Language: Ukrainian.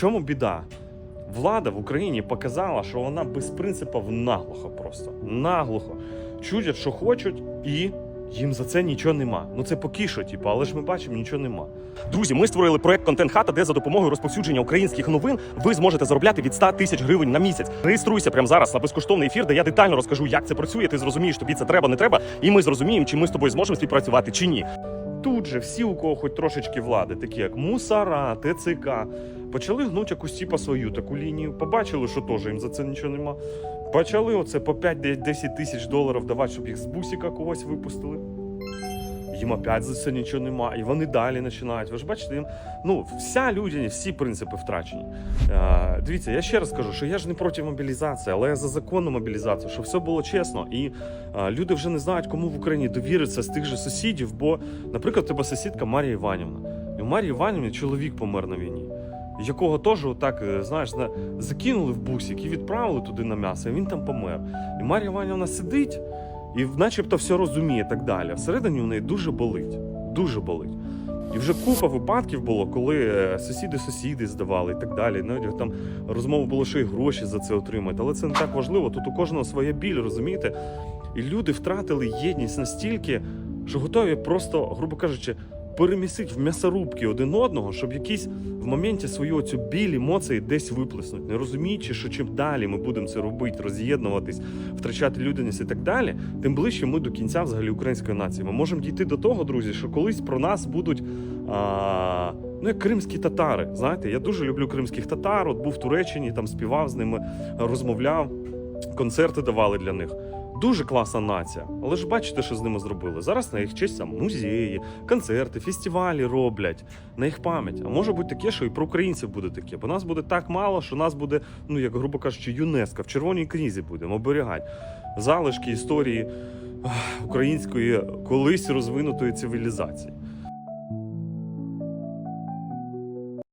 чому біда? Влада в Україні показала, що вона без принципів наглухо просто. Наглухо. Чудять, що хочуть, і їм за це нічого нема. Ну це поки що, типу, але ж ми бачимо, нічого нема. Друзі, ми створили проект Контент Хата, де за допомогою розповсюдження українських новин ви зможете заробляти від 100 тисяч гривень на місяць. Реєструйся прямо зараз на безкоштовний ефір, де я детально розкажу, як це працює. Ти зрозумієш, тобі це треба, не треба, і ми зрозуміємо, чи ми з тобою зможемо співпрацювати чи ні. Тут же всі, у кого хоч трошечки влади, такі як Мусара, ТЦК, почали гнути якусь типа свою таку лінію. Побачили, що теж їм за це нічого нема. Почали оце по 5-10 тисяч доларів давати, щоб їх з бусіка когось випустили. Їм опять за це нічого нема, і вони далі починають. Ви ж бачите, їм ну вся людяність, всі принципи втрачені. Е, дивіться, я ще раз кажу, що я ж не проти мобілізації, але я за законну мобілізацію, щоб все було чесно. І е, люди вже не знають, кому в Україні довіритися з тих же сусідів. Бо, наприклад, тебе сусідка Марія Іванівна. І у Марії Іванівні чоловік помер на війні. Якого теж так, е, знаєш, зна- закинули в бусик і відправили туди на м'ясо, і він там помер. І Марія Іванівна сидить і начебто все розуміє так далі. Всередині у неї дуже болить. Дуже болить. І вже купа випадків було, коли е, сусіди сусіди здавали і так далі. Навіть там розмова було, що і гроші за це отримати. Але це не так важливо. Тут у кожного своя біль, розумієте? І люди втратили єдність настільки, що готові просто, грубо кажучи, перемісити в м'ясорубки один одного, щоб якісь в моменті свою цю біль емоції десь виплеснуть, не розуміючи, що чим далі ми будемо це робити, роз'єднуватись, втрачати людяність і так далі, тим ближче ми до кінця взагалі української нації. Ми можемо дійти до того, друзі, що колись про нас будуть. А, Ну, як кримські татари, знаєте, я дуже люблю кримських татар. От був в Туреччині, там співав з ними, розмовляв, концерти давали для них. Дуже класна нація. Але ж бачите, що з ними зробили. Зараз на їх честь там музеї, концерти, фестивалі роблять на їх пам'ять. А може бути таке, що і про українців буде таке. Бо нас буде так мало, що нас буде, ну як грубо кажучи, ЮНЕСКО в червоній книзі будемо оберігати. Залишки історії української колись розвинутої цивілізації.